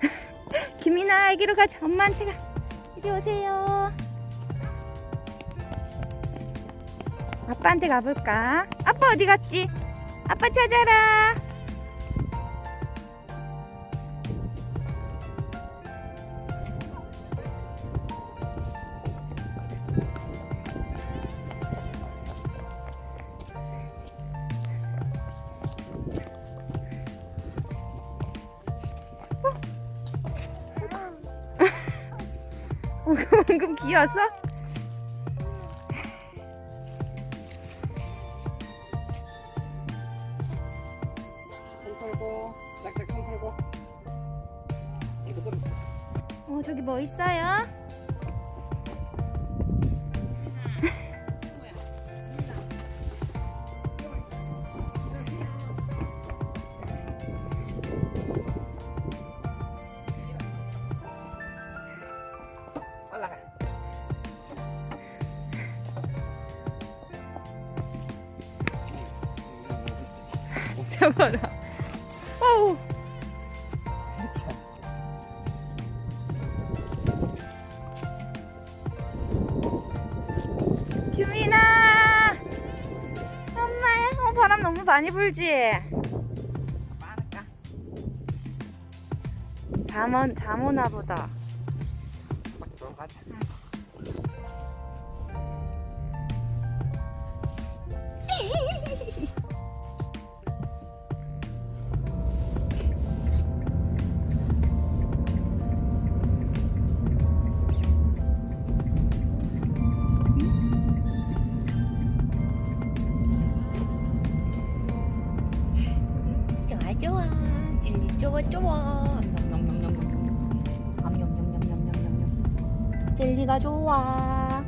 김이나 여기로 가자. 엄마한테 가. 이리 오세요. 아빠한테 가볼까? 아빠 어디 갔지? 아빠 찾아라. 어, 방금 귀여웠어? 손 털고 짝짝 손 털고 이거 어, 저기 뭐 있어요? 잡아라. 어우, 참. 규민아! 엄마야, 어, 바람 너무 많이 불지? 많을까? 잠, 온, 잠 오나 보다. 가자 좋 좋아. 찔리 좋아, 좋아. 젤리가 좋아.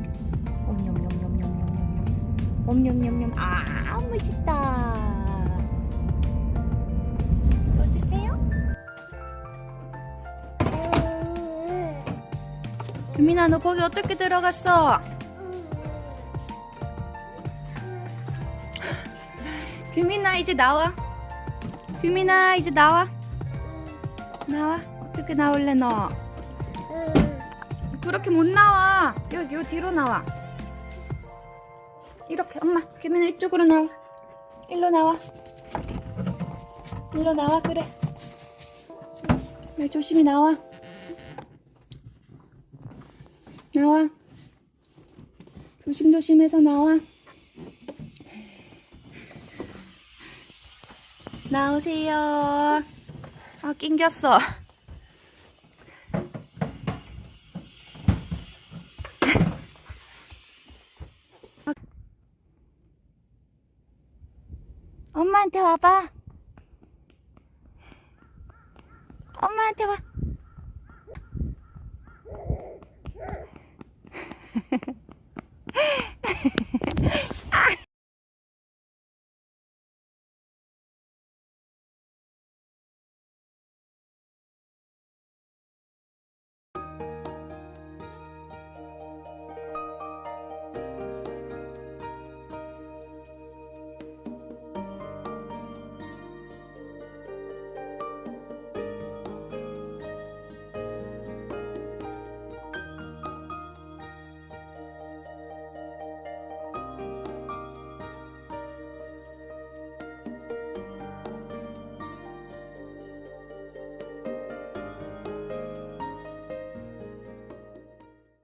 옴냠냠냠냠냠냠. 옴냠냠냠. 아, 맛있다. 규민아, 너 거기 어떻게 들어갔어? 규민아, 이제 나와. 규민아, 이제 나와. 나와. 어떻게 나올래, 너? 그렇게 못 나와. 요, 요 뒤로 나와. 이렇게, 엄마. 규민아, 이쪽으로 나와. 일로 나와. 일로 나와, 그래. 말 조심히 나와. 나와. 조심조심해서 나와. 나오세요. 아, 낑겼어. 엄마한테 와봐. 엄마한테 와.